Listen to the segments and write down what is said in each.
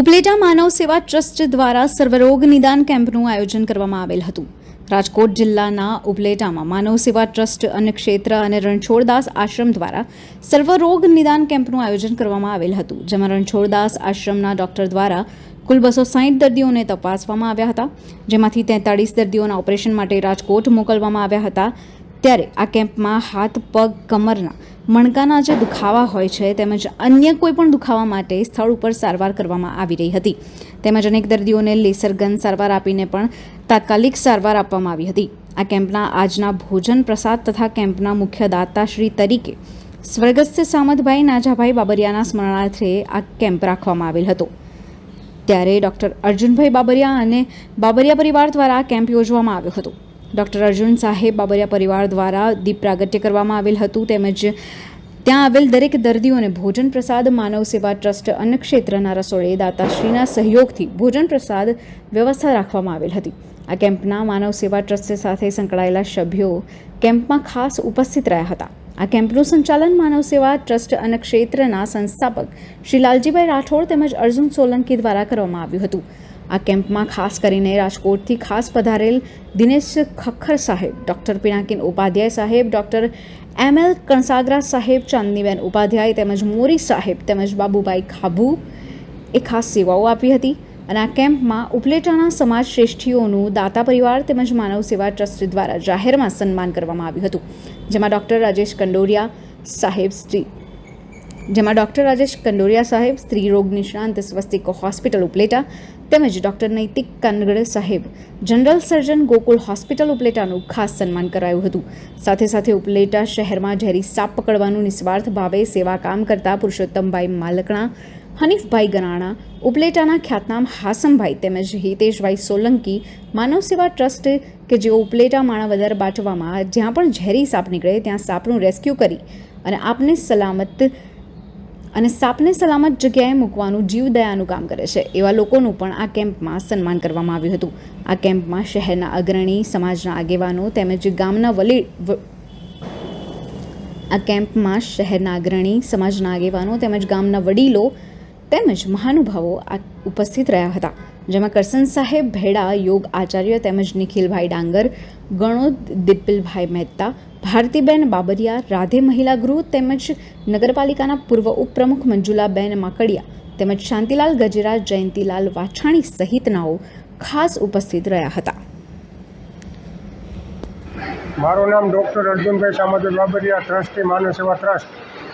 ઉપલેટા માનવ Seva trust દ્વારા સર્વરોગ નિદાન કેમ્પનું આયોજન કરવામાં આવેલ હતું. રાજકોટ જિલ્લાના ઉપલેટામાં માનવ સેવા ટ્રસ્ટ ક્ષેત્ર અને રણછોડદાસ આશ્રમ દ્વારા સર્વરોગ નિદાન કેમ્પનું આયોજન કરવામાં આવેલ હતું, જેમાં રણછોડદાસ આશ્રમના ડોક્ટર દ્વારા કુલ બસો સાહીઠ દર્દીઓને તપાસવામાં આવ્યા હતા, જેમાંથી તેતાળીસ દર્દીઓના ઓપરેશન માટે રાજકોટ મોકલવામાં આવ્યા હતા. ત્યારે આ કેમ્પમાં હાથ, પગ, કમરના, મણકાના જે દુખાવા હોય છે તેમજ અન્ય કોઈ પણ દુખાવા માટે સ્થળ ઉપર સારવાર કરવામાં આવી રહી હતી. તેમજ અનેક દર્દીઓને લેસર ગન સારવાર આપીને પણ તાત્કાલિક સારવાર આપવામાં આવી હતી. આ કેમ્પના આજના ભોજન પ્રસાદ તથા કેમ્પના મુખ્ય દાતાશ્રી તરીકે સ્વર્ગસ્થ સામતભાઈ નાજાભાઈ બાબરિયાના સ્મરણાર્થે આ કેમ્પ રાખવામાં આવેલ હતો. ત્યારે ડૉક્ટર અર્જુનભાઈ બાબરિયા અને બાબરિયા પરિવાર દ્વારા આ કેમ્પ યોજવામાં આવ્યો હતો. ડૉક્ટર અર્જુન સાહેબ બાબરિયા પરિવાર દ્વારા દીપ પ્રાગટ્ય કરવામાં આવેલ હતું તેમજ ત્યાં આવેલ દરેક દર્દીઓને ભોજન પ્રસાદ, માનવ સેવા ટ્રસ્ટ અન્ન ક્ષેત્રના રસોડે દાતાશ્રીના સહયોગથી ભોજન પ્રસાદ વ્યવસ્થા રાખવામાં આવેલ હતી. આ કેમ્પના માનવ સેવા ટ્રસ્ટ સાથે સંકળાયેલા સભ્યો કેમ્પમાં ખાસ ઉપસ્થિત રહ્યા હતા. આ કેમ્પનું સંચાલન માનવ સેવા ટ્રસ્ટ અન્ન ક્ષેત્રના સંસ્થાપક શ્રી લાલજીભાઈ રાઠોડ તેમજ અર્જુન સોલંકી દ્વારા કરવામાં આવ્યું હતું. આ કેમ્પમાં ખાસ કરીને રાજકોટથી ખાસ પધારેલ દિનેશ ખખર સાહેબ, ડૉક્ટર પિનાકિન ઉપાધ્યાય સાહેબ, ડૉક્ટર એમ એલ કણસાગરા સાહેબ, ચાંદનીબેન ઉપાધ્યાય તેમજ મોરી સાહેબ તેમજ બાબુભાઈ ખાબુ એ ખાસ સેવાઓ આપી હતી અને આ કેમ્પમાં ઉપલેટાના સમાજ શ્રેષ્ઠીઓનું દાતા પરિવાર તેમજ માનવ સેવા ટ્રસ્ટ દ્વારા જાહેરમાં સન્માન કરવામાં આવ્યું હતું. જેમાં ડૉક્ટર રાજેશ કંડોરિયા સાહેબ શ્રી જેમાં ડૉક્ટર રાજેશ કંડોરિયા સાહેબ સ્ત્રી રોગ નિષ્ણાંત સ્વસ્તિક હોસ્પિટલ ઉપલેટા તેમજ ડૉક્ટર નૈતિક કાનગડ સાહેબ, જનરલ સર્જન ગોકુળ હોસ્પિટલ ઉપલેટાનું ખાસ સન્માન કરાયું હતું. સાથે સાથે ઉપલેટા શહેરમાં ઝેરી સાપ પકડવાનું નિસ્વાર્થ ભાવે સેવા કામ કરતા પુરુષોત્તમભાઈ માલકણા, હનીફભાઈ ગણાણા ઉપલેટાના ખ્યાતનામ હાસમભાઈ તેમજ હિતેશભાઈ સોલંકી, માનવ સેવા ટ્રસ્ટ કે જેઓ ઉપલેટા માણાવદર બાટવામાં, જ્યાં પણ ઝેરી સાપ નીકળે ત્યાં સાપનું રેસ્ક્યુ કરી અને આપને સલામત અને સાપને સલામત જગ્યાએ મૂકવાનું જીવદયાનું કામ કરે છે. એવા લોકોનું પણ આ કેમ્પમાં સન્માન કરવામાં આવ્યું હતું. આ કેમ્પમાં શહેરના અગ્રણી, સમાજના આગેવાનો તેમજ ગામના વલી આ કેમ્પમાં શહેરના અગ્રણી, સમાજના આગેવાનો તેમજ ગામના વડીલો તેમજ મહાનુભાવો આ ઉપસ્થિત રહ્યા હતા. જેમાં કરસન સાહેબ ભેડા, યોગ આચાર્ય તેમજ નિખિલભાઈ ડાંગર, ગણોદ દિપ્પલભાઈ મહેતા, ભારતીબેન બાબરિયા, રાધે મહિલા ગૃહ તેમજ નગરપાલિકાના પૂર્વ ઉપપ્રમુખ મંજુલાબેન માકડિયા તેમજ શાંતિલાલ ગજેરા, જયંતિલાલ વાછાણી સહિતનાઓ ખાસ ઉપસ્થિત રહ્યા હતા. મારું નામ doctor Arjunbhai Samatbhai Babariya, trustee Manav Seva trust.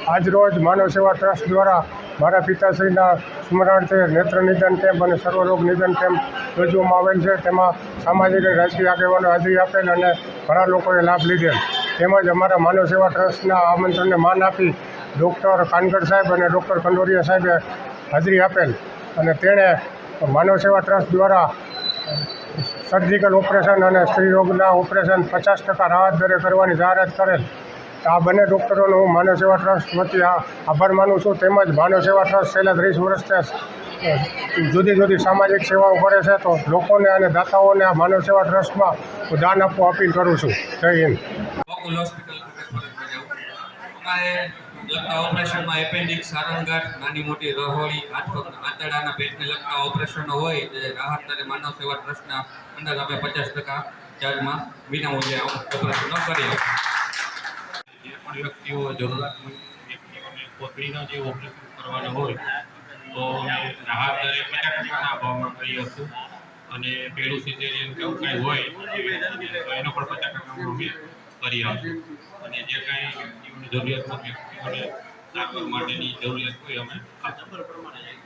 આજરોજ માનવ સેવા ટ્રસ્ટ દ્વારા મારા પિતાશ્રીના સ્મરણાર્થે નેત્ર નિદાન કેમ્પ અને સર્વરોગ નિદાન કેમ્પ યોજવામાં આવેલ છે. તેમાં સામાજિક અને રાજકીય આગેવાનો હાજરી આપેલ અને ઘણા લોકોએ લાભ લીધેલ. તેમજ અમારા માનવ સેવા ટ્રસ્ટના આમંત્રણને માન આપી ડૉક્ટર કાનગર સાહેબ અને ડૉક્ટર કંડોરિયા સાહેબે હાજરી આપેલ અને તેણે માનવ સેવા ટ્રસ્ટ દ્વારા સર્જિકલ ઓપરેશન અને સ્ત્રી રોગના ઓપરેશન પચાસ ટકા રાહત દરે કરવાની જાહેરાત કરેલ. આ બંને ડૉક્ટરોનો હું માનવ સેવા ટ્રસ્ટ વતી આભાર માનું છું. તેમજ માનવ સેવા ટ્રસ્ટ છેલ્લા ત્રીસ વર્ષથી જુદી જુદી સામાજિક સેવાઓ કરે છે તો લોકોને અને દાતાઓને આ માનવ સેવા ટ્રસ્ટમાં હું દાન આપવા અપીલ કરું છું. જય હિન્દ. લગતા ઓપરેશનમાં એપેન્ડિક્સ સારણગાંઠ નાની મોટી રહોળી આંતરડાના પેટને લગતા ઓપરેશનો હોય તે રાહત અને માનવ સેવા ટ્રસ્ટના અંદર અમે પચાસ ટકા ચાર્જમાં વિનામૂલ્યે ઓપરેશનો કરીએ જે પણ વ્યક્તિઓ, જરૂરિયાતમંદ વ્યક્તિઓને કોથળીનો જે ઓપરેશન કરવાનો હોય, તો અમે રાહત દરે પચાસ ટકાના ભાવમાં કરીએ હતું. અને પેલું સિઝેરિયન કે એવું કાંઈ હોય, તો એનો પણ પચાસ ટકામાં અમે કરી આપશું અને જે કાંઈ વ્યક્તિઓની જરૂરિયાતમંદ વ્યક્તિઓને સારવાર માટેની જરૂરિયાત હોય, અમે આપીશું